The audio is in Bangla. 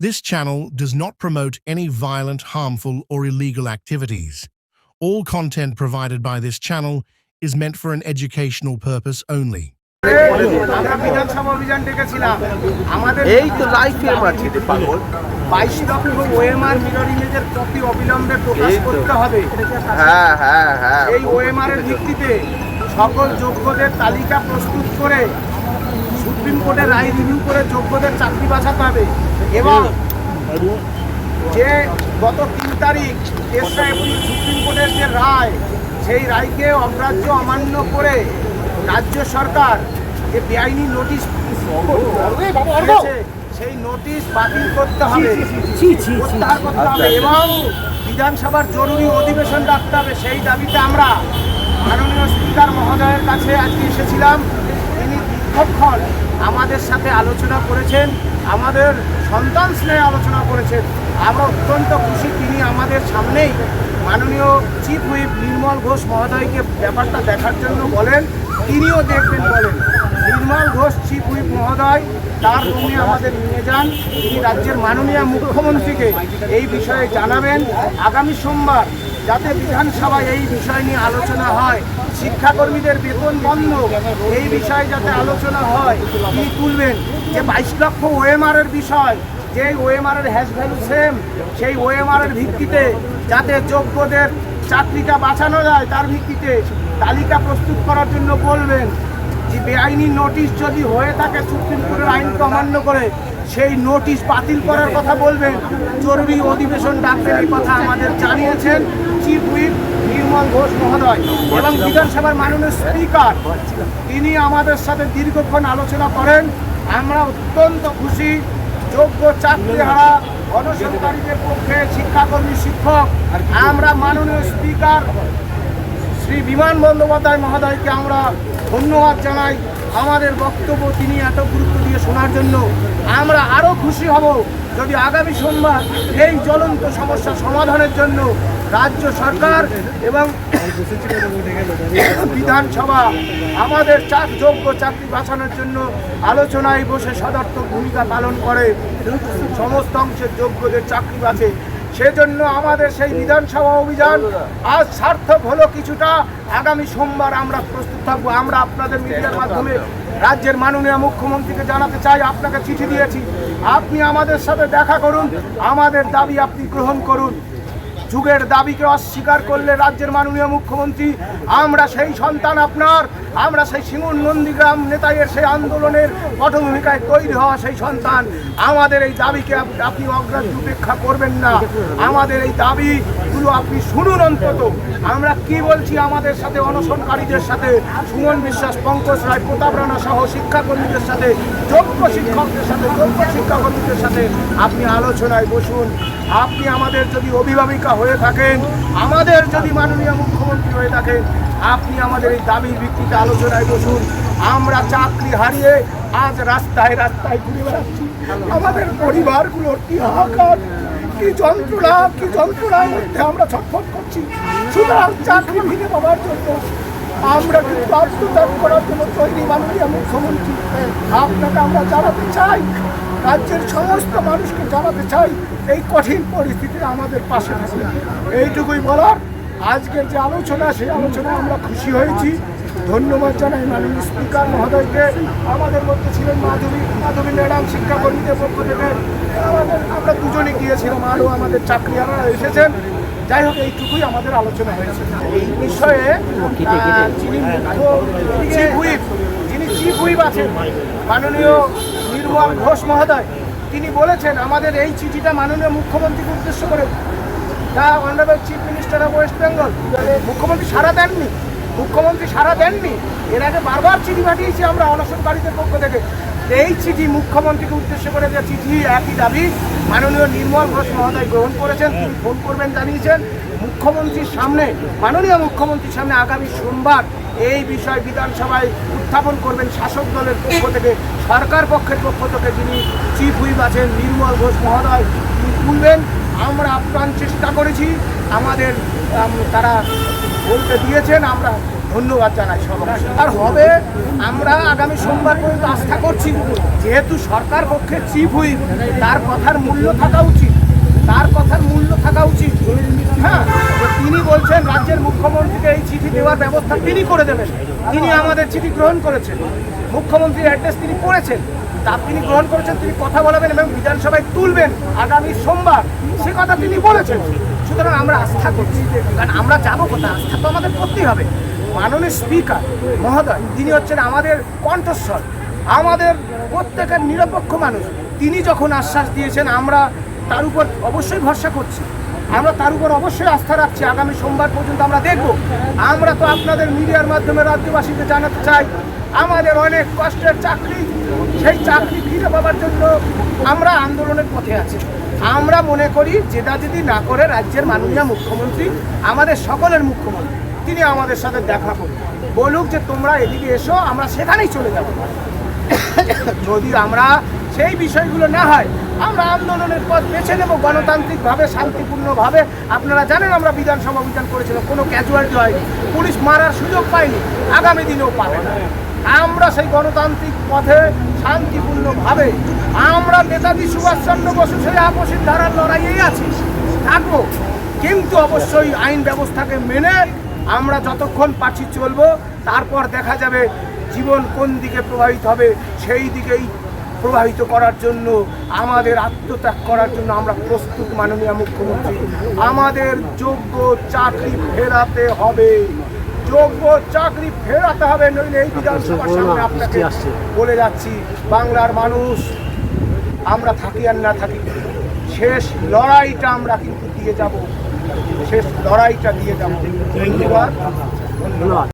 This channel does not promote any violent, harmful, or illegal activities. All content provided by this channel is meant for an educational purpose only. আমরা বিধানসভা অভিযান ডেকেছিলাম আমাদের এই তো লাইফের মাঝে রে পাগল বাইশ লক্ষ ওএমআর মিরর ইমেজের কপি অবিলম্বে প্রকাশ এই তো। করতে হবে হ্যাঁ হ্যাঁ হ্যাঁ এই ওএমআর এর ভিত্তিতে সকল যোগ্যদের তালিকা প্রস্তুত করে সুপ্রিম কোর্টের রায় রিভিউ করে যোগ্যদের চাকরি বাঁচাতে হবে এবং যে গত তিন তারিখ তেসরা এপ্রিল সুপ্রিম কোর্টের যে রায় সেই রায়কে অগ্রাহ্য অমান্য করে রাজ্য সরকার যে বেআইনি নোটিশ সেই নোটিশ বাতিল করতে হবে প্রত্যাহার করতে হবে এবং বিধানসভার জরুরি অধিবেশন ডাকতে হবে। সেই দাবিতে আমরা মাননীয় স্পিকার মহোদয়ের কাছে আজকে এসেছিলাম। তিনি আমাদের সাথে আলোচনা করেছেন, আমাদের সন্তান স্নেহে আলোচনা করেছেন। আমরা অত্যন্ত খুশি তিনি আমাদের সামনেই মাননীয় চিফ হুইপ নির্মল ঘোষ মহোদয়কে ব্যাপারটা দেখার জন্য বলেন, তিনিও দেখবেন বলেন। নির্মল ঘোষ, চিফ হুইপ মহোদয়, তার রুমে আমাদের নিয়ে যান। তিনি রাজ্যের মাননীয় মুখ্যমন্ত্রীকে এই বিষয়ে জানাবেন। আগামী সোমবার যাতে বিধানসভায় এই বিষয় নিয়ে আলোচনা হয় শিক্ষাকর্মীদের বেতন বন্ধ। এই বিষয়ে যাতে আলোচনা হয় তিনি তুলবেন? যে বাইশ লক্ষ ওএমআর এর বিষয় যে ওএমআর এর হ্যাশ ভ্যালু সেম সেই ওএমআর এর ভিত্তিতে যাতে যোগ্যদের চাকরিটা বাঁচানো যায় তার ভিত্তিতে তালিকা প্রস্তুত করার জন্য বলবেন যে বেআইনি নোটিশ যদি হয়ে থাকে সুপ্রিম কোর্টের আইনকে অমান্য করে, সেই নোটিশ বাতিল করার কথা বলবেন। জরুরি অধিবেশন ডাকবেন এই কথা আমাদের জানিয়েছেন। চিফ হুইপ নির্মল ঘোষ মহোদয় এবং বিধানসভার মাননীয় স্পিকার তিনি আমাদের সাথে দীর্ঘক্ষণ আলোচনা করেন। আমরা অত্যন্ত খুশি। যোগ্য চাকরিহারা অনশনকারীদের পক্ষে শিক্ষাকর্মী শিক্ষক আমরা মাননীয় স্পিকার শ্রী বিমান বন্দ্যোপাধ্যায় মহোদয়কে আমরা ধন্যবাদ জানাই। আমাদের বক্তব্য তিনি এত গুরুত্ব দিয়ে শোনার জন্য। আমরা আরও খুশি হব যদি আগামী সোমবার এই জ্বলন্ত সমস্যা সমাধানের জন্য রাজ্য সরকার এবং বিধানসভা আমাদের চাক যোগ্য চাকরি বাঁচানোর জন্য আলোচনায় বসে সদর্থক ভূমিকা পালন করে। সমস্ত অংশের যোগ্যদের চাকরি বাঁচে। সেজন্য আমাদের সেই বিধানসভা অভিযান আজ সার্থক হলো কিছুটা। আগামী সোমবার আমরা প্রস্তুত থাকব। আমরা আপনাদের মিডিয়ার মাধ্যমে রাজ্যের মাননীয় মুখ্যমন্ত্রীকে জানাতে চাই, আপনাকে চিঠি দিয়েছি। আপনি আমাদের সাথে দেখা করুন। আমাদের দাবি আপনি গ্রহণ করুন। যুগের দাবিকে অস্বীকার করলে রাজ্যের মাননীয় মুখ্যমন্ত্রী, আমরা সেই সন্তান আপনার, আমরা সেই সিঙ্গুর নন্দীগ্রাম নেতাইয়ের সেই আন্দোলনের পটভূমিকায় তৈরি হওয়া সেই সন্তান। আমাদের এই দাবিকে আপ- আপনি অগ্রাহ্য উপেক্ষা করবেন না। আমাদের এই দাবিগুলো আপনি শুনুন অন্তত। আমরা কি বলছি আমাদের সাথে, অনশনকারীদের সাথে? সুমন বিশ্বাস, পঙ্কজ রায়, প্রতাপ রানা সহ শিক্ষাকর্মীদের সাথে, যোগ্য শিক্ষকদের সাথে, যোগ্য শিক্ষাকর্মীদের সাথে আপনি আলোচনায় বসুন। আপনি আমাদের যদি অভিভাবিকা হয়ে থাকেন, আমাদের যদি মাননীয় মুখ্যমন্ত্রী হয়ে থাকেন, আপনি আমাদের এই দাবির ভিত্তিতে আলোচনায় বসুন। আমরা চাকরি হারিয়ে আজ রাস্তায় রাস্তায় ঘুরে বেড়াচ্ছি। আমাদের পরিবারগুলোর কি হাহাকার, কি যন্ত্রণা, কি যন্ত্রণার মধ্যে আমরা ছটফট করছি। সুতরাং চাকরি ফিরে পাওয়ার জন্য আমরা কিন্তু আত্মত্যাগ করার জন্য তৈরি মাননীয় মুখ্যমন্ত্রী আপনাকে আমরা জানাতে চাই, রাজ্যের সমস্ত মানুষকে জানাতে চাই, এই কঠিন পরিস্থিতিতে আমাদের পাশে থাকবে। এইটুকুই বলার, আজকের যে আলোচনা, সেই আলোচনায় আমরা খুশি হয়েছি। ধন্যবাদ জানাই মাননীয় স্পিকার মহোদয়কে। আমাদের মধ্যে ছিলেন মাধবী মাধবী ম্যাডাম, শিক্ষাকর্মীদের পক্ষ থেকে। আমাদের আমরা দুজনে গিয়েছিলাম, আরও আমাদের চাকরিয়ারা এসেছেন। যাই হোক এইটুকুই আমাদের আলোচনা হয়েছে। এই বিষয়ে যিনি চিফ হুইপ যিনি চিফ হুইপ আছেন মাননীয় নির্মল ঘোষ মহোদয় তিনি বলেছেন আমাদের এই চিঠিটা মাননীয় মুখ্যমন্ত্রীকে উদ্দেশ্য করে। The honourable chief minister of West Bengal মুখ্যমন্ত্রী সারা দেননি। মুখ্যমন্ত্রী সারা দেননি। এর আগে বারবার চিঠি পাঠিয়েছি আমরা অনশনকারীদের পক্ষ থেকে। এই চিঠি মুখ্যমন্ত্রীকে উদ্দেশ্য করে যে চিঠি, একই দাবি মাননীয় নির্মল ঘোষ মহোদয় গ্রহণ করেছেন, তিনি ফোন করবেন, জানিয়েছেন। মুখ্যমন্ত্রীর সামনে, মাননীয় মুখ্যমন্ত্রীর সামনে আগামী সোমবার এই বিষয় বিধানসভায় উত্থাপন করবেন শাসক দলের পক্ষ থেকে, সরকার পক্ষের পক্ষ থেকে যিনি চিফ হুইপ আছেন নির্মল ঘোষ মহোদয়, তিনি তুলবেন। আমরা আপ্রাণ চেষ্টা করেছি, আমাদের তারা বলতে দিয়েছেন, আমরা ধন্যবাদ জানাই সবাই আর হবে, আমরা আগামী সোমবার পর্যন্ত আস্থা করছি। যেহেতু সরকার পক্ষে চিফ হুইপ তার কথার মূল্য থাকা উচিত। তার কথার মূল্য থাকা উচিত। হ্যাঁ তিনি বলছেন, রাজ্যের মুখ্যমন্ত্রীকে এই চিঠি দেওয়ার ব্যবস্থা তিনি করে দেবেন। তিনি আমাদের চিঠি গ্রহণ করেছেন। মুখ্যমন্ত্রীর অ্যাড্রেস তিনি পড়েছেন তা তিনি গ্রহণ করেছেন, তিনি কথা বলাবেন এবং বিধানসভায় তুলবেন আগামী সোমবার। সে কথা তিনি বলেছেন। সুতরাং আমরা আস্থা করছি। কারণ আমরা যাব কোথায়? আস্থা তো আমাদের করতেই হবে। মাননীয় স্পিকার, মহোদয়, তিনি হচ্ছেন আমাদের কণ্ঠস্বর, আমাদের প্রত্যেকের নিরপেক্ষ মানুষ। তিনি যখন আশ্বাস দিয়েছেন, আমরা তার উপর অবশ্যই ভরসা করছি। আমরা তার উপর অবশ্যই আস্থা রাখছি। আগামী সোমবার পর্যন্ত আমরা দেখব। আমরা তো আপনাদের মিডিয়ার মাধ্যমে রাজ্যবাসীকে জানাতে চাই, আমাদের অনেক কষ্টের চাকরি, সেই চাকরি ফিরে পাওয়ার জন্য আমরা আন্দোলনের পথে আছি। আমরা মনে করি, যেটা যদি না করে রাজ্যের মাননীয় মুখ্যমন্ত্রী, আমাদের সকলের মুখ্যমন্ত্রী তিনি আমাদের সাথে দেখা করুন বলুক যে তোমরা এদিকে এসো, আমরা সেখানেই চলে যাব। যদি আমরা সেই বিষয়গুলো না হয়, আমরা আন্দোলনের পথ বেছে নেব গণতান্ত্রিকভাবে, শান্তিপূর্ণভাবে। আপনারা জানেন আমরা বিধানসভা অভিযান করেছিলাম, কোনো ক্যাজুয়ালিটি হয়নি। পুলিশ মারার সুযোগ পায়নি, আগামী দিনেও পাবে না। আমরা সেই গণতান্ত্রিক পথে শান্তিপূর্ণভাবে, আমরা নেতাজি সুভাষচন্দ্র বসু সেই আপসীর ধারার লড়াইয়েই আছি, থাকব। কিন্তু অবশ্যই আইন ব্যবস্থাকে মেনে আমরা যতক্ষণ পাচ্ছি চলবো তারপর দেখা যাবে জীবন কোন দিকে প্রবাহিত হবে সেই দিকেই প্রবাহিত করার জন্য আমাদের আত্মত্যাগ করার জন্য আমরা প্রস্তুত মাননীয় মুখ্যমন্ত্রী। আমাদের যোগ্য চাকরি ফেরাতে হবে। যোগ্য চাকরি ফেরাতে হবে নইলে এই বিধানসভার সামনে আপনাকে বলে যাচ্ছি বাংলার মানুষ আমরা থাকি আর না থাকি শেষ লড়াইটা আমরা কিন্তু দিয়ে যাব। শেষ লড়াইটা দিয়ে যাব ধন্যবাদ। ধন্যবাদ।